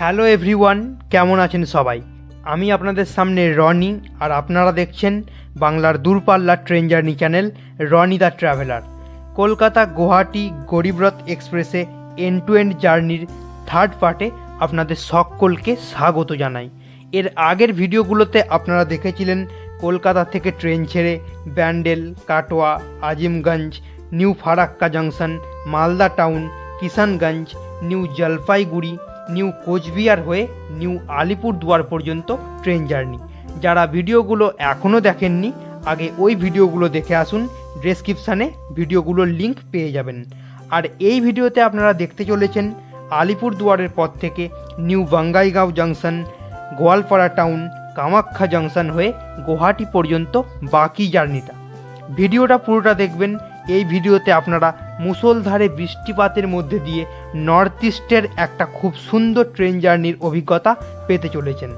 Hello everyone, কেমন আছেন সবাই? আমি আপনাদের সামনে রনি, আর আপনারা দেখছেন বাংলার দূরপাল্লার train journey channel Rony the traveller. Kolkata Guwahati Garib Rath এক্সপ্রেসে এন্ড টু এন্ড জার্নির থার্ড পার্টে আপনাদের সকলকে স্বাগত জানাই। এর আগের ভিডিওগুলোতে আপনারা দেখেছিলেন কলকাতা থেকে ট্রেন ছেড়ে Bandel, Katwa, Azimganj, new Farakka junction, Malda town, Kishanganj, new Jalpaiguri new Coochbehar হয়ে নিউ আলিপুরদুয়ার পর্যন্ত ট্রেন জার্নি। যারা ভিডিওগুলো এখনও দেখেননি, আগে ওই ভিডিওগুলো দেখে আসুন, ডেসক্রিপশানে ভিডিওগুলোর লিঙ্ক পেয়ে যাবেন। আর এই ভিডিওতে আপনারা দেখতে চলেছেন আলিপুরদুয়ারের পর থেকে new Bongaigaon junction, Goalpara town, Kamakhya junction হয়ে গুয়াহাটি পর্যন্ত বাকি জার্নিটা। ভিডিওটা পুরোটা দেখবেন, এই ভিডিওতে আপনারা মুষলধারে বৃষ্টিপাতের মধ্যে দিয়ে নর্থ ইস্টের একটা খুব সুন্দর ট্রেন জার্নির অভিজ্ঞতা পেতে চলেছেন।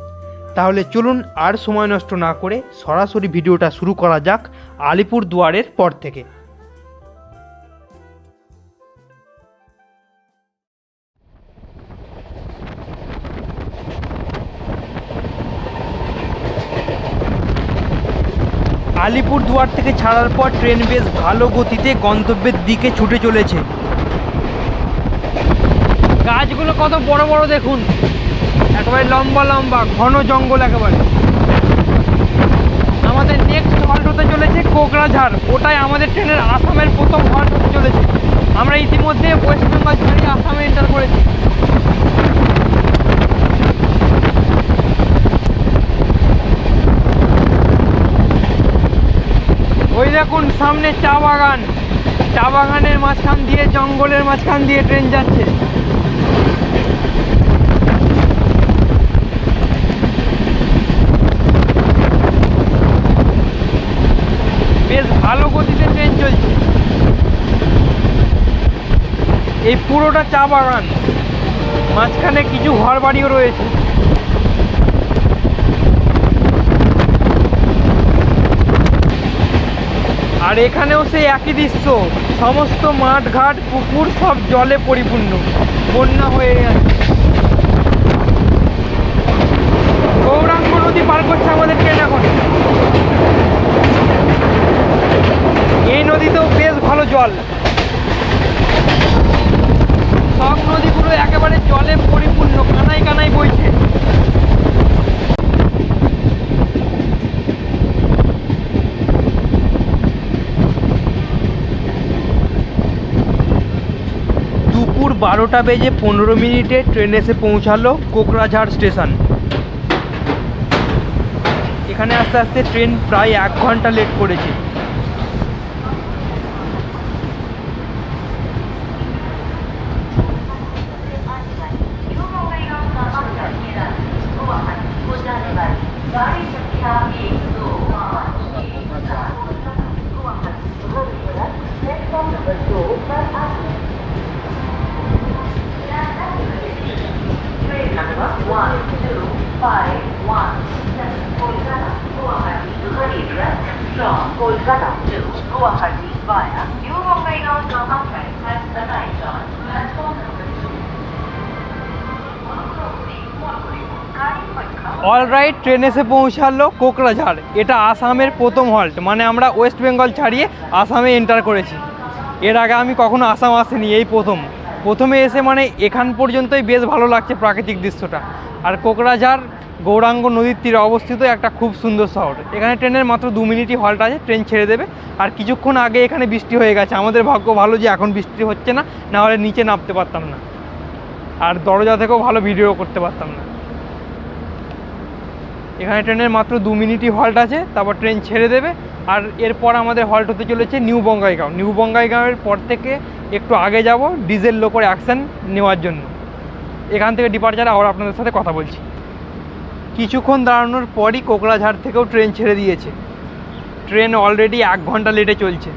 তাহলে চলুন আর সময় নষ্ট না করে সরাসরি ভিডিওটা শুরু করা যাক আলিপুর দুয়ারের পর থেকে। আলিপুর দুয়ার থেকে ছাড়ার পর ট্রেন বেশ ভালো গতিতে গন্তব্যের দিকে ছুটে চলেছে। গাছগুলো কত বড় বড় দেখুন। একেবারে লম্বা লম্বা, ঘন জঙ্গল একেবারে। আমাদের নেক্সট হল্ট হতে চলেছে কোকরাঝাড় ওটাই আমাদের ট্রেনের আসামের প্রথম হল্ট হতে চলেছে। আমরা ইতিমধ্যে ওয়েস্ট বেঙ্গল আসামে এন্টার করেছি। দেখুন সামনে চা বাগান। চা বাগানের মাঝখান দিয়ে, জঙ্গলের মাঝখান দিয়ে ট্রেন যাচ্ছে। বেশ ভালো গতিতে ট্রেন চলছে। এই পুরোটা চা বাগান। মাঝখানে কিছু ঘর বাড়িও রয়েছে। আর এখানেও সেই একই দৃশ্য। সমস্ত মাঠ ঘাট পুকুর সব জলে পরিপূর্ণ। বন্যা হয়ে আছে। গৌরাঙ্গ নদী পার করছে আমাদের ট্রেন এখন। এই নদীতেও বেশ ভালো জল। সব নদীগুলো একেবারে জলে পরিপূর্ণ, কানাই কানাই বইছে দুপুর বারোটা বেজে পনেরো মিনিটে ট্রেন এসে পৌঁছালো কোকরাঝাড় স্টেশন। এখানে আস্তে আস্তে ট্রেন প্রায় এক ঘণ্টা লেট করেছে। Arrived on platform number two. All right train এসে পৌঁছালো কোকরাঝাড়। এটা আসামের প্রথম হল্ট মানে আমরা ওয়েস্ট বেঙ্গল ছাড়িয়ে আসামে এন্টার করেছি। এর আগে আমি কখনো আসাম আসিনি, এই প্রথম। প্রথমে এসে মানে এখান পর্যন্তই বেশ ভালো লাগছে প্রাকৃতিক দৃশ্যটা। আর কোকরাঝাড় গৌরাঙ্গ নদীর তীরে অবস্থিত একটা খুব সুন্দর শহর। এখানে ট্রেনের মাত্র দু মিনিটই হল্ট আছে, ট্রেন ছেড়ে দেবে। আর কিছুক্ষণ আগে এখানে বৃষ্টি হয়ে গেছে। আমাদের ভাগ্য ভালো যে এখন বৃষ্টি হচ্ছে না না হলে নিচে নামতে পারতাম না। আর দরজা থেকেও ভালো ভিডিও করতে পারতাম না। এখানে ট্রেনের মাত্র দু মিনিটই হল্ট আছে, তারপর ট্রেন ছেড়ে দেবে। আর এরপর আমাদের হল্ট হতে চলেছে নিউ বঙ্গাইগাঁও। নিউ বঙ্গাইগাঁওয়ের পর থেকে একটু আগে যাব ডিজেল লোকর অ্যাকশন নেওয়ার জন্য। এখান থেকে ডিপার্চার আবার আপনাদের সাথে কথা বলছি। কিছুক্ষণ দাঁড়ানোর পরই কোকরাঝাড় থেকেও ট্রেন ছেড়ে দিয়েছে। ট্রেন অলরেডি এক ঘণ্টা লেটে চলছে।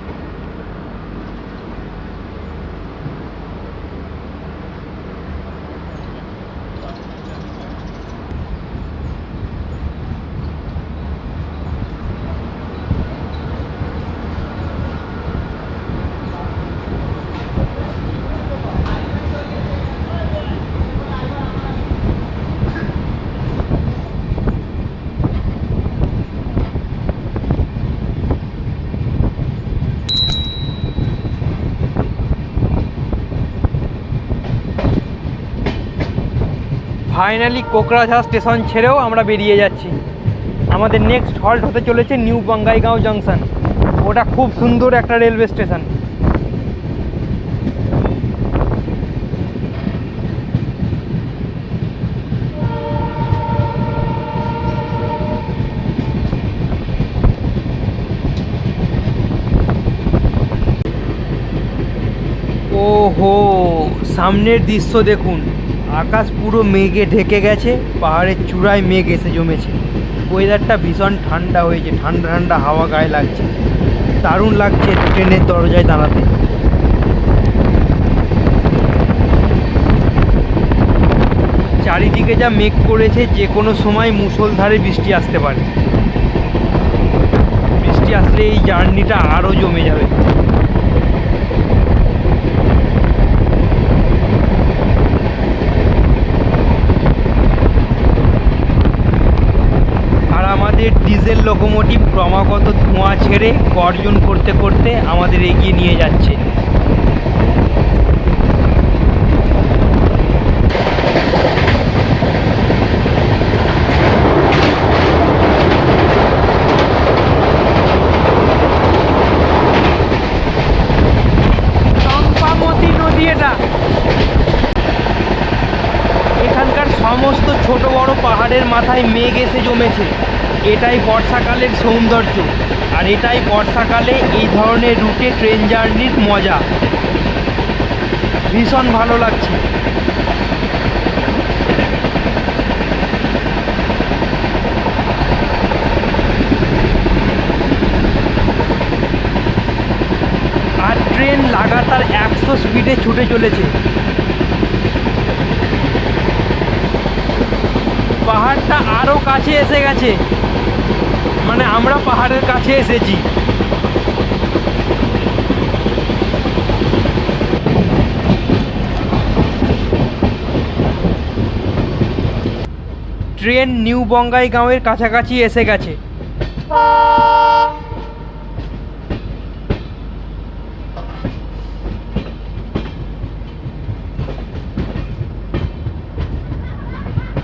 ফাইনালি কোকরাঝাড় স্টেশন ছেড়েও আমরা বেরিয়ে যাচ্ছি। আমাদের নেক্সট হল্ট হতে চলেছে নিউ বঙ্গাইগাঁও জাংশন। ওটা খুব সুন্দর একটা রেলওয়ে স্টেশন। ওহো, সামনের দৃশ্য দেখুন। আকাশ পুরো মেঘে ঢেকে গেছে, পাহাড়ের চূড়ায় মেঘ এসে জমেছে। ওয়েদারটা ভীষণ ঠান্ডা হয়েছে, ঠান্ডা ঠান্ডা হাওয়া গায়ে লাগছে। দারুণ লাগছে ট্রেনের দরজায় দাঁড়াতে। চারিদিকে যা মেঘ করেছে যে কোনো সময় মুষলধারে বৃষ্টি আসতে পারে। বৃষ্টি আসলে এই জার্নিটা আরও জমে যাবে আর আমাদের ডিজেল লোকোমোটিভ ক্রমাগত ধোঁয়া ছেড়ে গর্জন করতে করতে আমাদের এগিয়ে নিয়ে যাচ্ছে চম্পামতি নদী এটা এখানকার সমস্ত ছোট বড় পাহাড়ের মাথায় মেঘ এসে জমেছে এটাই বর্ষাকালের সৌন্দর্য। আর এটাই বর্ষাকালে এই ধরনের রুটে ট্রেন জার্নির মজা। ভীষণ ভালো লাগছে। আর ট্রেন লাগাতার একশো স্পিডে ছুটে চলেছে। পাহাড়টা আরও কাছে এসে গেছে। মানে আমরা পাহাড়ের কাছে এসেছি। ট্রেন নিউ বঙ্গাইগাঁওয়ের কাছাকাছি এসে গেছে।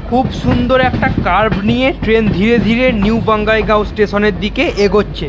খুব সুন্দর একটা কার্ভ নিয়ে ট্রেন ধীরে ধীরে নিউ বঙ্গাইগাঁও স্টেশনের দিকে এগোচ্ছে।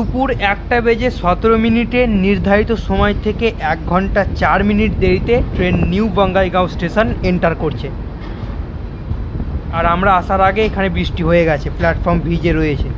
দুপুর একটা বেজে সতেরো মিনিটে নির্ধারিত সময় থেকে এক ঘণ্টা চার মিনিট দেরিতে train new Bongaigaon station enter করছে। আর আমরা আসার আগে এখানে বৃষ্টি হয়ে গেছে, প্ল্যাটফর্ম ভিজে রয়েছে।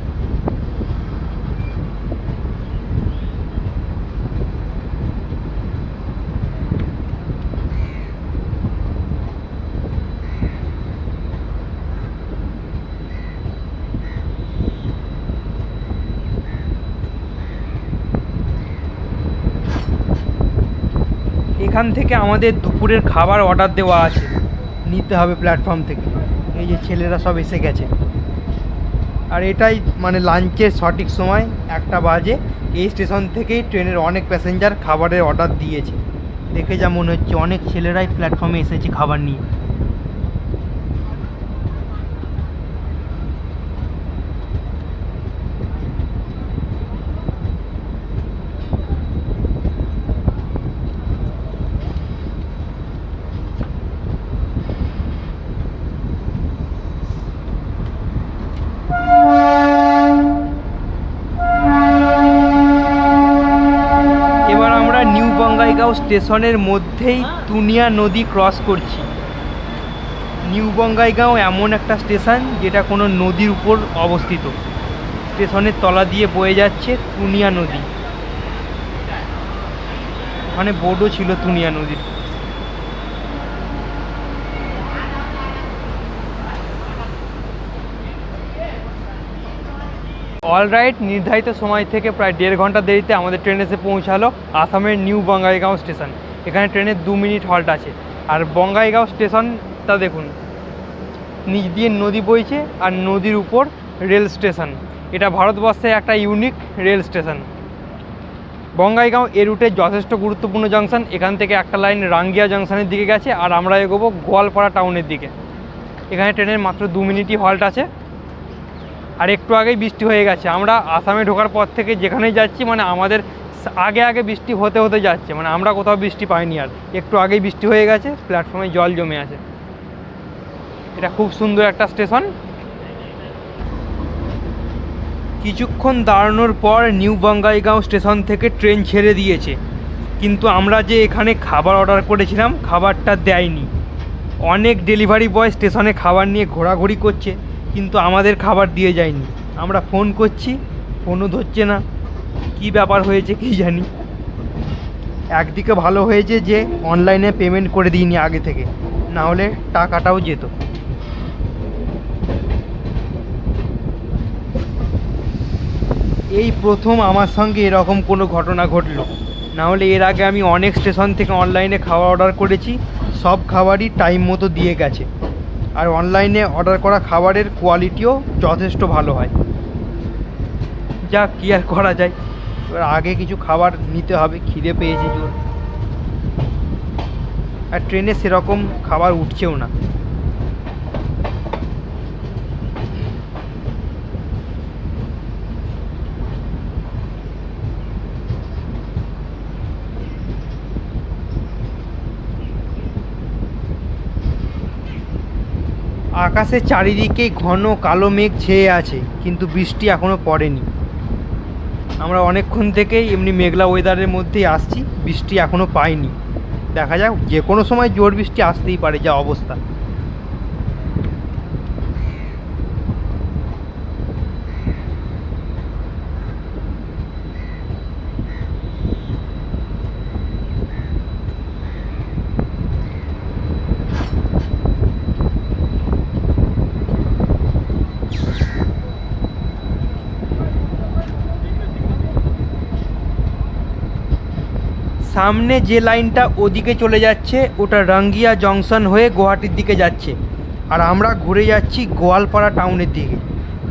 এখান থেকে আমাদের দুপুরের খাবার অর্ডার দেওয়া আছে। নিতে হবে প্ল্যাটফর্ম থেকে। এই যে ছেলেরা সব এসে গেছে। আর এটাই মানে লাঞ্চের সঠিক সময় একটা বাজে। এই স্টেশন থেকেই ট্রেনের অনেক প্যাসেঞ্জার খাবারের অর্ডার দিয়েছে। দেখে যা মনে হচ্ছে অনেক ছেলেরাই প্ল্যাটফর্মে এসেছে খাবার নিয়ে এবার আমরা নিউ বঙ্গাইগাঁও স্টেশনের মধ্যেই তুনিয়া নদী ক্রস করছি। নিউ বঙ্গাইগাঁও এমন একটা স্টেশন যেটা কোনো নদীর উপর অবস্থিত। স্টেশনের তলা দিয়ে বয়ে যাচ্ছে তুনিয়া নদী। ওখানে বোর্ডও ছিল তুনিয়া নদীর। অলরাইট নির্ধারিত সময় থেকে প্রায় দেড় ঘণ্টা দেরিতে আমাদের ট্রেন এসে পৌঁছালো আসামের নিউ বঙ্গাইগাঁও স্টেশন এখানে ট্রেনের দু মিনিট হল্ট আছে। আর বঙ্গাইগাঁও স্টেশনটা দেখুন, নিচ দিয়ে নদী বইছে আর নদীর উপর রেল স্টেশন। এটা ভারতবর্ষে একটা ইউনিক রেল স্টেশন। বঙ্গাইগাঁও এ রুটে যথেষ্ট গুরুত্বপূর্ণ জাংশন এখান থেকে একটা লাইন রাঙ্গিয়া জাংশনের দিকে গেছে আর আমরা এগোবো গোয়ালপাড়া টাউনের দিকে। এখানে ট্রেনের মাত্র দু মিনিটই হল্ট আছে। আর একটু আগেই বৃষ্টি হয়ে গেছে। আমরা আসামে ঢোকার পর থেকে যেখানেই যাচ্ছি মানে আমাদের আগে আগে বৃষ্টি হতে হতে যাচ্ছে। মানে আমরা কোথাও বৃষ্টি পাইনি আর। একটু আগেই বৃষ্টি হয়ে গেছে প্ল্যাটফর্মে জল জমে আছে। এটা খুব সুন্দর একটা স্টেশন কিছুক্ষণ দাঁড়ানোর পর নিউ বঙ্গাইগাঁও স্টেশন থেকে ট্রেন ছেড়ে দিয়েছে। কিন্তু আমরা যে এখানে খাবার অর্ডার করেছিলাম, খাবারটা দেয়নি। অনেক ডেলিভারি বয় স্টেশনে খাবার নিয়ে ঘোরাঘুরি করছে। কিন্তু আমাদের খাবার দিয়ে যায়নি। আমরা ফোন করছি ফোনও ধরছে না। কি ব্যাপার হয়েছে কি জানি। একদিকে ভালো হয়েছে যে অনলাইনে পেমেন্ট করে দিইনি আগে থেকে। না হলে টাকাটাও যেত। এই প্রথম আমার সঙ্গে এরকম কোনো ঘটনা ঘটলো। না হলে এর আগে আমি অনেক স্টেশন থেকে অনলাইনে খাবার অর্ডার করেছি। সব খাবারই টাইম মতো দিয়ে গেছে। আর অনলাইনে অর্ডার করা খাবারের কোয়ালিটিও যথেষ্ট ভালো হয়। যা কী আর করা যায়? এবার আগে কিছু খাবার নিতে হবে, খিদে পেয়েছি জোর। আর ট্রেনে সেরকম খাবার উঠছেও না। আকাশে চারিদিকে ঘন কালো মেঘ ছেয়ে আছে, কিন্তু বৃষ্টি এখনও পড়েনি। আমরা অনেকক্ষণ থেকেই এমনি মেঘলা ওয়েদারের মধ্যেই আসছি, বৃষ্টি এখনও পাইনি। দেখা যাক যে কোনো সময় জোর বৃষ্টি আসতেই পারে যা অবস্থা। সামনে যে লাইনটা ওদিকে চলে যাচ্ছে, ওটা রাঙ্গিয়া জংশন হয়ে গুয়াহাটির দিকে যাচ্ছে। আর আমরা ঘুরে যাচ্ছি গোয়ালপাড়া টাউনের দিকে।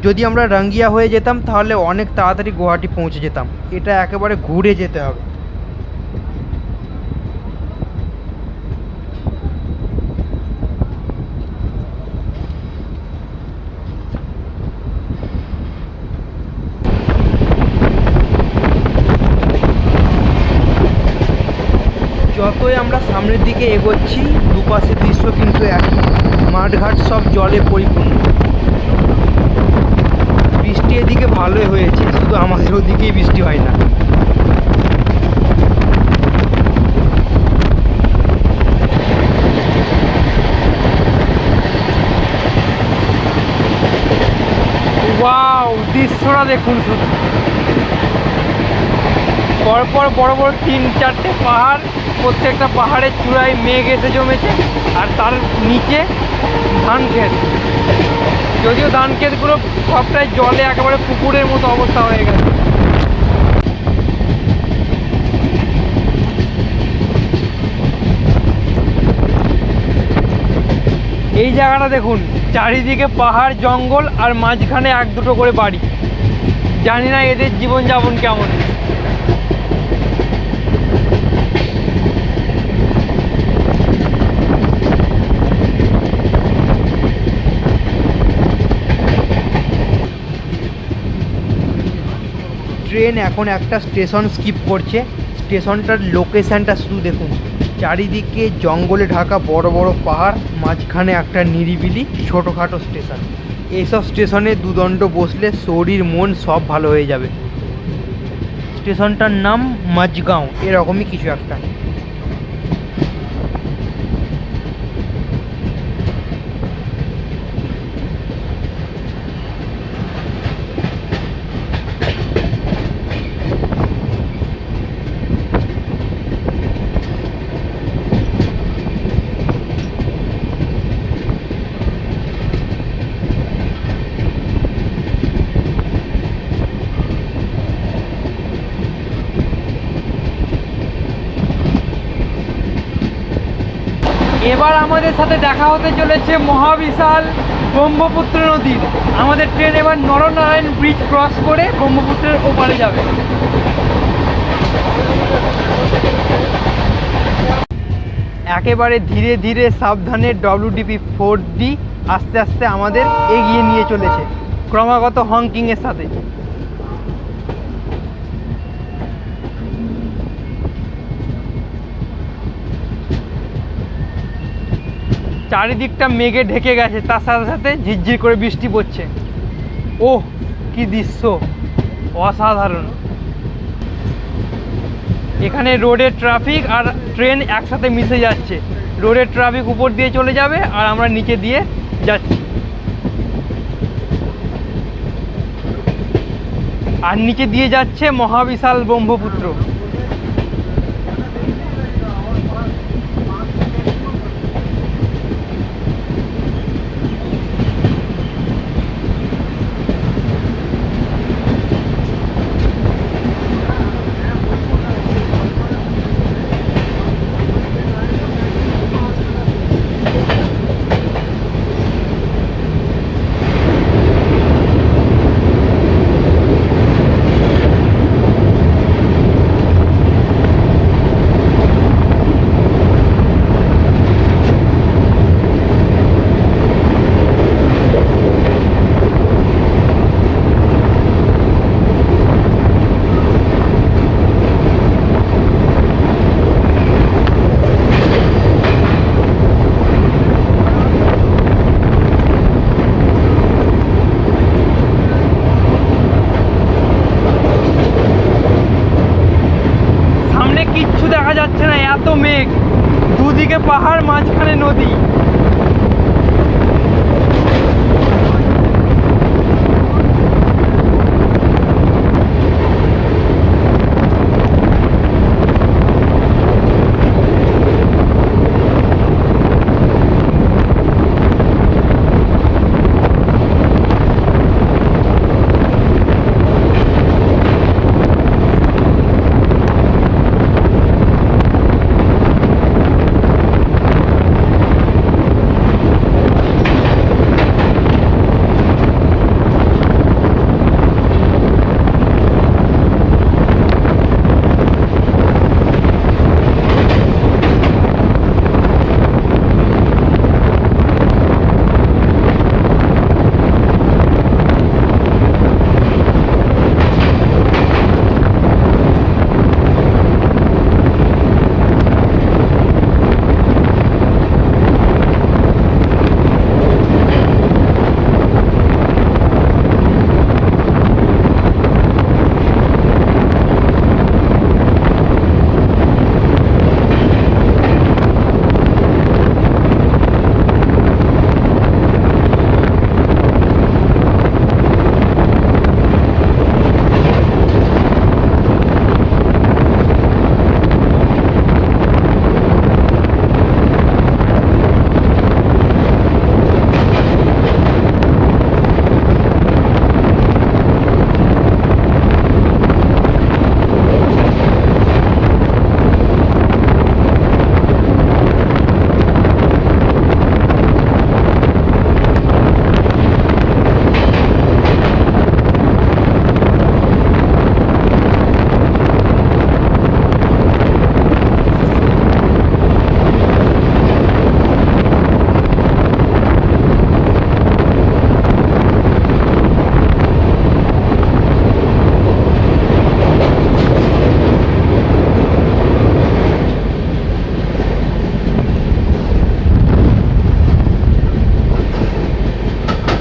যদি আমরা রাঙ্গিয়া হয়ে যেতাম, তাহলে অনেক তাড়াতাড়ি গুয়াহাটি পৌঁছে যেতাম। এটা একেবারে ঘুরে যেতে হবে যতই আমরা সামনের দিকে এগোচ্ছি, দুপাশে দৃশ্য কিন্তু একই। মাঠঘাট সব জলে পরিপূর্ণ। বৃষ্টি এদিকে ভালোই হয়েছে, শুধু আমাদের ওদিকেই বৃষ্টি হয় না। দৃশ্যটা দেখুন শুধু। পরপর বড় বড় তিন চারটে পাহাড়। প্রত্যেকটা পাহাড়ের চূড়ায় মেঘ এসে জমেছে আর তার নিচে ধান ক্ষেত। যদিও ধান ক্ষেতগুলো সবটাই জলে একেবারে পুকুরের মতো অবস্থা হয়ে গেছে। এই জায়গাটা দেখুন, চারিদিকে পাহাড়, জঙ্গল আর মাঝখানে এক দুটো করে বাড়ি। জানি না এদের জীবনযাপন কেমন। ট্রেন এখন একটা স্টেশন স্কিপ করছে। স্টেশনটার লোকেশানটা শুধু দেখুন। চারিদিকে জঙ্গলে ঢাকা বড় বড় পাহাড়, মাঝখানে একটা নিরিবিলি, ছোটোখাটো স্টেশন এইসব স্টেশনে দুদণ্ড বসলে শরীর, মন সব ভালো হয়ে যাবে। স্টেশনটার নাম মাঝগাঁও, এরকমই কিছু একটা। এবার আমাদের সাথে দেখা হতে চলেছে মহাবিশাল ব্রহ্মপুত্র নদীর আমাদের ট্রেন এবার নরনারায়ণ ব্রিজ ক্রস করে ব্রহ্মপুত্রের ওপারে যাবে। একেবারে ধীরে ধীরে সাবধানে ডব্লিউডিপি ফোর ডি আস্তে আস্তে আমাদের এগিয়ে নিয়ে চলেছে। ক্রমাগত হংকিংয়ের সাথে। চারিদিকটা মেঘে ঢেকে গেছে, তার সাথে সাথে ঝিরঝির করে বৃষ্টি পড়ছে। ওহ, কি দৃশ্য! অসাধারণ। এখানে রোডের ট্রাফিক আর ট্রেন একসাথে মিশে যাচ্ছে। রোডের ট্রাফিক উপর দিয়ে চলে যাবে আর আমরা নিচে দিয়ে যাচ্ছি। আর নিচে দিয়ে যাচ্ছে মহাবিশাল ব্রহ্মপুত্র।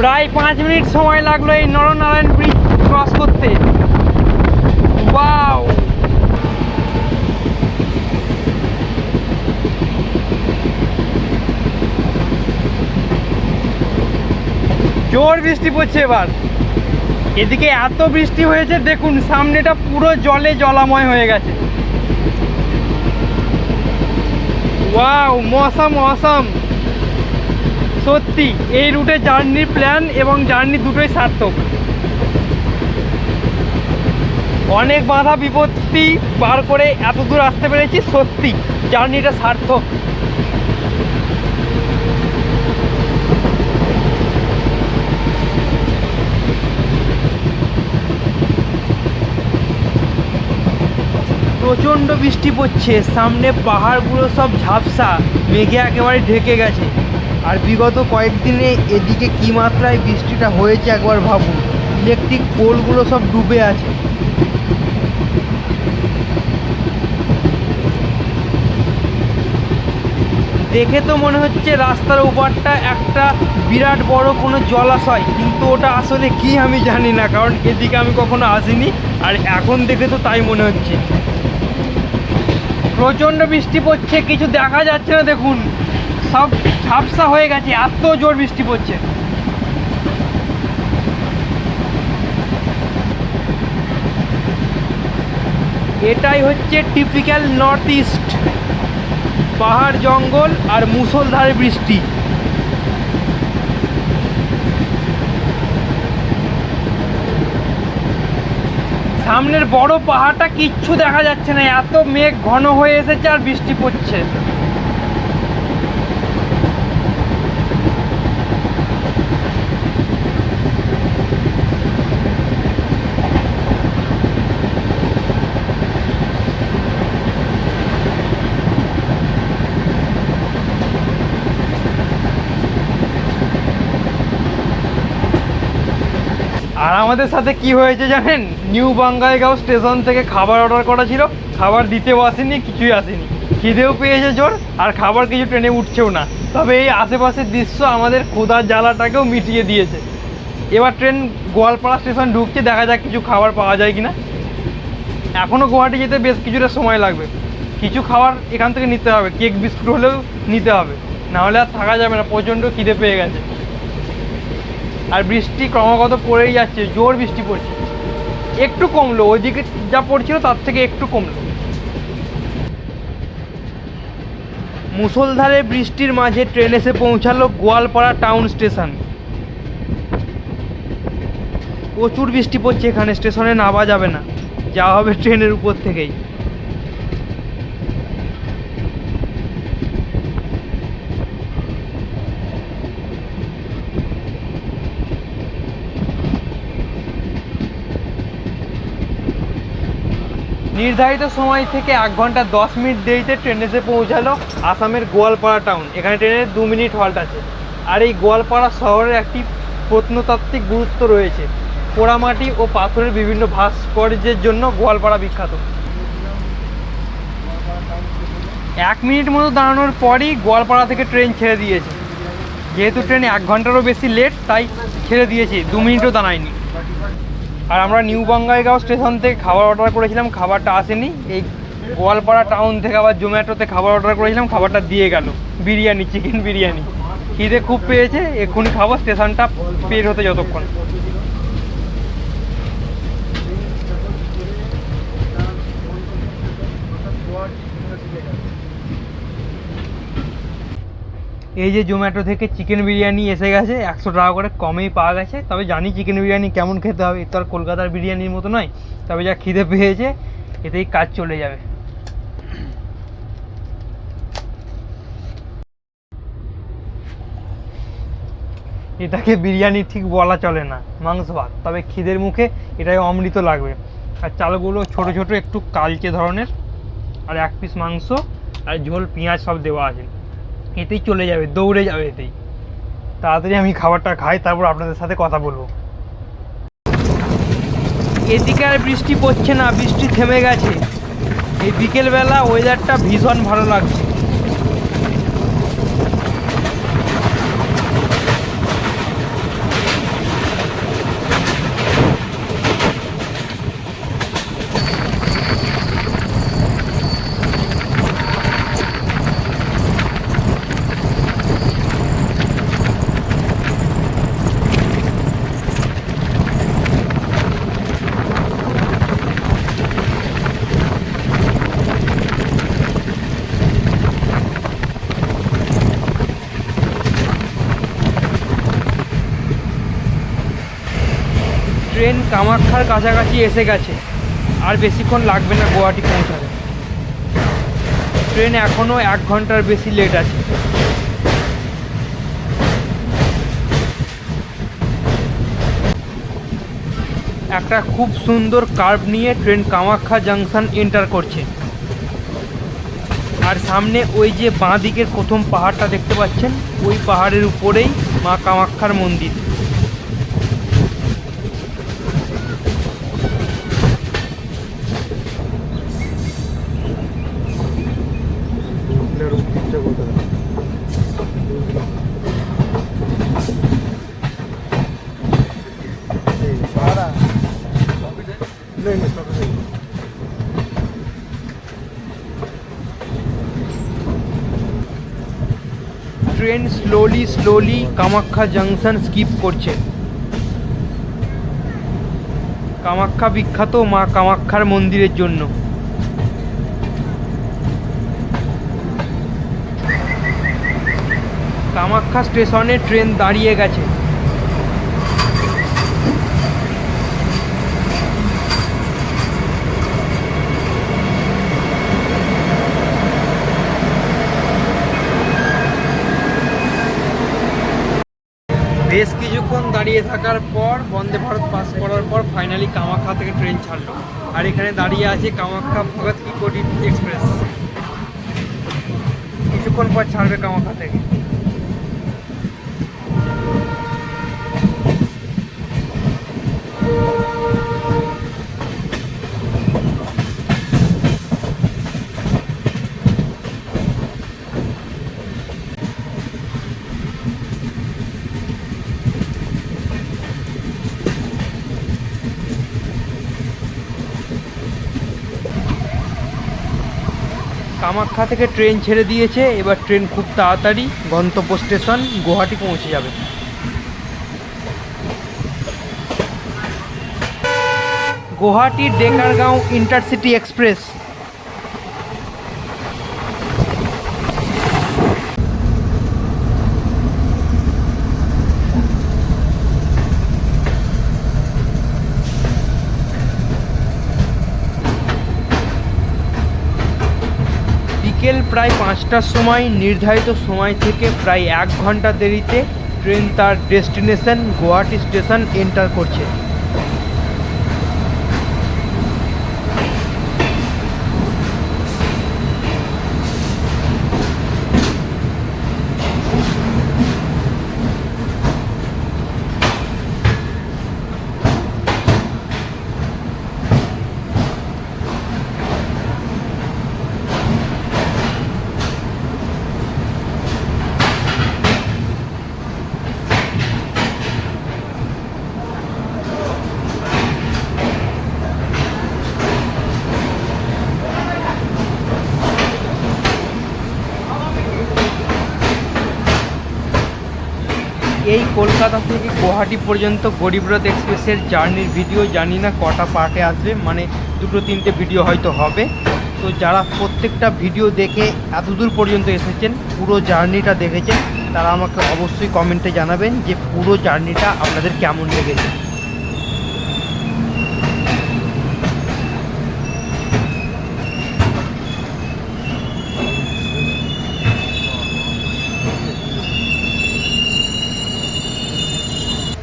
প্রায় পাঁচ মিনিট সময় লাগল এই নরনারায়ণ ব্রিজ ক্রস করতে। ওয়াও জোর বৃষ্টি পড়ছে এবার। এদিকে এত বৃষ্টি হয়েছে, দেখুন, সামনেটা পুরো জলে জলাময় হয়ে গেছে। ওয়াও মৌসাম মৌসাম সত্যি, এই রুটে জার্নির প্ল্যান এবং জার্নি দুটোই সার্থক। অনেক বাধা বিপত্তি বার করে এত দূর আসতে পেরেছি, সত্যি, জার্নিটা সার্থক। প্রচণ্ড বৃষ্টি পড়ছে, সামনে পাহাড়গুলো সব ঝাপসা, মেঘে একেবারে ঢেকে গেছে। আর বিগত কয়েকদিনে এদিকে কী মাত্রায় বৃষ্টিটা হয়েছে একবার ভাবুন। ইলেকট্রিক পোলগুলো সব ডুবে আছে। দেখে তো মনে হচ্ছে রাস্তার ওপারটা একটা বিরাট বড় কোনো জলাশয়, কিন্তু ওটা আসলে কি আমি জানি না, কারণ এদিকে আমি কখনো আসিনি, আর এখন দেখে তো তাই মনে হচ্ছে। প্রচণ্ড বৃষ্টি পড়ছে, কিছু দেখা যাচ্ছে না দেখুন। সব ঝাপসা হয়ে গেছে, এত জোর বৃষ্টি পড়ছে। এটাই হচ্ছে টিপিক্যাল নর্থ ইস্ট পাহাড়, জঙ্গল আর মুষলধারে বৃষ্টি। সামনের বড় পাহাড়টা কিচ্ছু দেখা যাচ্ছে না, এত মেঘ ঘন হয়ে এসেছে আর বৃষ্টি পড়ছে আর আমাদের সাথে কি হয়েছে জানেন? নিউ বাঙ্গাইগাঁও স্টেশন থেকে খাবার অর্ডার করা ছিল। খাবার দিতেও আসেনি, কিছুই আসেনি। খিদেও পেয়েছে জোর, আর খাবার কিছু ট্রেনে উঠছেও না। তবে এই আশেপাশের দৃশ্য আমাদের ক্ষুধার জ্বালাটাকেও মিটিয়ে দিয়েছে। এবার ট্রেন গোয়ালপাড়া স্টেশন ঢুকছে, দেখা যাক কিছু খাবার পাওয়া যায় কিনা। এখনও গুয়াহাটি যেতে বেশ কিছুটা সময় লাগবে। কিছু খাবার এখান থেকে নিতে হবে, কেক বিস্কুট হলেও নিতে হবে। নাহলে আর থাকা যাবে না, প্রচণ্ড খিদে পেয়ে গেছে। আর বৃষ্টি ক্রমাগত পড়েই যাচ্ছে, জোর বৃষ্টি পড়ছে। একটু কমলো, ওইদিকে যা পড়ছিল তার থেকে একটু কমলো। মুষলধারে বৃষ্টির মাঝে ট্রেন এসে পৌঁছালো গোয়ালপাড়া টাউন স্টেশন। প্রচুর বৃষ্টি পড়ছে, এখানে স্টেশনে নামা যাবে না। যাওয়া হবে ট্রেনের উপর থেকেই। নির্ধারিত সময় থেকে এক ঘণ্টা দশ মিনিট দেরিতে ট্রেন এসে পৌঁছালো আসামের গোয়ালপাড়া টাউন এখানে ট্রেনের দু মিনিট হল্ট আছে। আর এই গোয়ালপাড়া শহরের একটি প্রত্নতাত্ত্বিক গুরুত্ব রয়েছে। পোড়ামাটি ও পাথরের বিভিন্ন ভাস্কর্যের জন্য গোয়ালপাড়া বিখ্যাত। এক মিনিট মতো দাঁড়ানোর পরই গোয়ালপাড়া থেকে ট্রেন ছেড়ে দিয়েছে। যেহেতু ট্রেন এক ঘন্টারও বেশি লেট তাই ছেড়ে দিয়েছে। দু মিনিটও দাঁড়ায়নি। আর আমরা নিউ বঙ্গাইগাঁও স্টেশন থেকে খাবার অর্ডার করেছিলাম, খাবারটা আসেনি। এই গোয়ালপাড়া টাউন থেকে আবার জোম্যাটোতে খাবার অর্ডার করেছিলাম, খাবারটা দিয়ে গেল। বিরিয়ানি, চিকেন বিরিয়ানি। খিদে খুব পেয়েছে, এক্ষুনি খাব, স্টেশনটা পের হতে যতক্ষণ। এই যে জোম্যাটো থেকে চিকেন বিরিয়ানি এসে গেছে, একশো টাকা করে কমেই পাওয়া গেছে। তবে জানি চিকেন বিরিয়ানি কেমন খেতে হবে তো আর কলকাতার বিরিয়ানির মতো নয়, তবে যা খিদে পেয়েছে, এতেই কাজ চলে যাবে। এটাকে বিরিয়ানি ঠিক বলা চলে না, মাংস ভাত, তবে খিদের মুখে এটাই অমৃত লাগবে। আর চালগুলো ছোট ছোট, একটু কালচে ধরনের, আর এক পিস মাংস, আর ঝোল, পেঁয়াজ সব দেওয়া আছে। এতেই চলে যাবে, দৌড়ে যাবে এতেই। তাড়াতাড়ি আমি খাবারটা খাই, তারপর আপনাদের সাথে কথা বলব। এদিকে আর বৃষ্টি পড়ছে না, বৃষ্টি থেমে গেছে। এই বিকেলবেলা ওয়েদারটা ভীষণ ভালো লাগছে। ট্রেন কামাখ্যার কাছাকাছি এসে গেছে। আর বেশিক্ষণ লাগবে না গুয়াহাটি পৌঁছাতে। ট্রেন এখনও এক ঘণ্টার বেশি লেট আছে। একটা খুব সুন্দর কার্ভ নিয়ে ট্রেন কামাখ্যা জাংশন এন্টার করছে। আর সামনে ওই যে বাঁ দিকের প্রথম পাহাড়টা দেখতে পাচ্ছেন, ওই পাহাড়ের উপরেই মা কামাক্ষার মন্দির। Train slowly slowly Kamakhya junction skip করছে। কামাখ্যা বিখ্যাত মা কামাখ্যার মন্দিরের জন্য। কামাখ্যা স্টেশনে ট্রেন দাঁড়িয়ে গেছে। বেশ কিছুক্ষণ দাঁড়িয়ে থাকার পর বন্দে ভারত পাস করার পর ফাইনালি কামাখ্যা থেকে ট্রেন ছাড়লো। আর এখানে দাঁড়িয়ে আছে কামাখ্যা ভগৎ কি কোটি এক্সপ্রেস কিছুক্ষণ পর ছাড়বে কামাখ্যা থেকে। কামাখ্যা থেকে ট্রেন ছেড়ে দিয়েছে, এবার ট্রেন খুব তাড়াতাড়ি গন্তব্য স্টেশন গুয়াহাটি পৌঁছে যাবে। গুয়াহাটি ডেকারগাঁও ইন্টারসিটি এক্সপ্রেস প্রায় পাঁচটার সময়, নির্ধারিত সময় থেকে প্রায় এক ঘণ্টা দেরিতে ট্রেন তার ডেস্টিনেশন, গুয়াহাটি স্টেশন এন্টার করছে এই কলকাতা থেকে গুয়াহাটি পর্যন্ত গরিবরথ এক্সপ্রেসের জার্নির ভিডিও, জানি না কটা পার্টে আসবে মানে দুটো, তিনটে ভিডিও হয়তো হবে। তো যারা প্রত্যেকটা ভিডিও দেখে এতদূর পর্যন্ত এসেছেন, পুরো জার্নিটা দেখেছেন, তারা আমাকে অবশ্যই কমেন্টে জানাবেন যে পুরো জার্নিটা আপনাদের কেমন লেগেছে।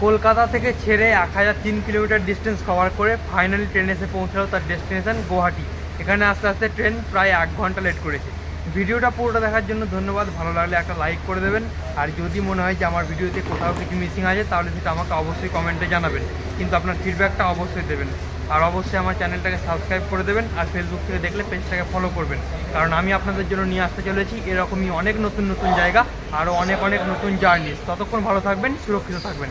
কলকাতা থেকে ছেড়ে এক হাজার তিন কিলোমিটার ডিস্টেন্স কভার করে ফাইনালি ট্রেন এসে পৌঁছালো তার ডেস্টিনেশন গুয়াহাটি। এখানে আস্তে আস্তে ট্রেন প্রায় এক ঘণ্টা লেট করেছে। ভিডিওটা পুরোটা দেখার জন্য ধন্যবাদ। ভালো লাগলে একটা লাইক করে দেবেন। আর যদি মনে হয় যে আমার ভিডিওতে কোথাও কিছু মিসিং আছে, তাহলে সেটা আমাকে অবশ্যই কমেন্টে জানাবেন। কিন্তু আপনার ফিডব্যাকটা অবশ্যই দেবেন। আর অবশ্যই আমার চ্যানেলটাকে সাবস্ক্রাইব করে দেবেন আর ফেসবুক থেকে দেখলে পেজটাকে ফলো করবেন। কারণ আমি আপনাদের জন্য নিয়ে আসতে চলেছি এরকমই অনেক নতুন নতুন জায়গা আরও অনেক অনেক নতুন জার্নি ততক্ষণ ভালো থাকবেন, সুরক্ষিত থাকবেন।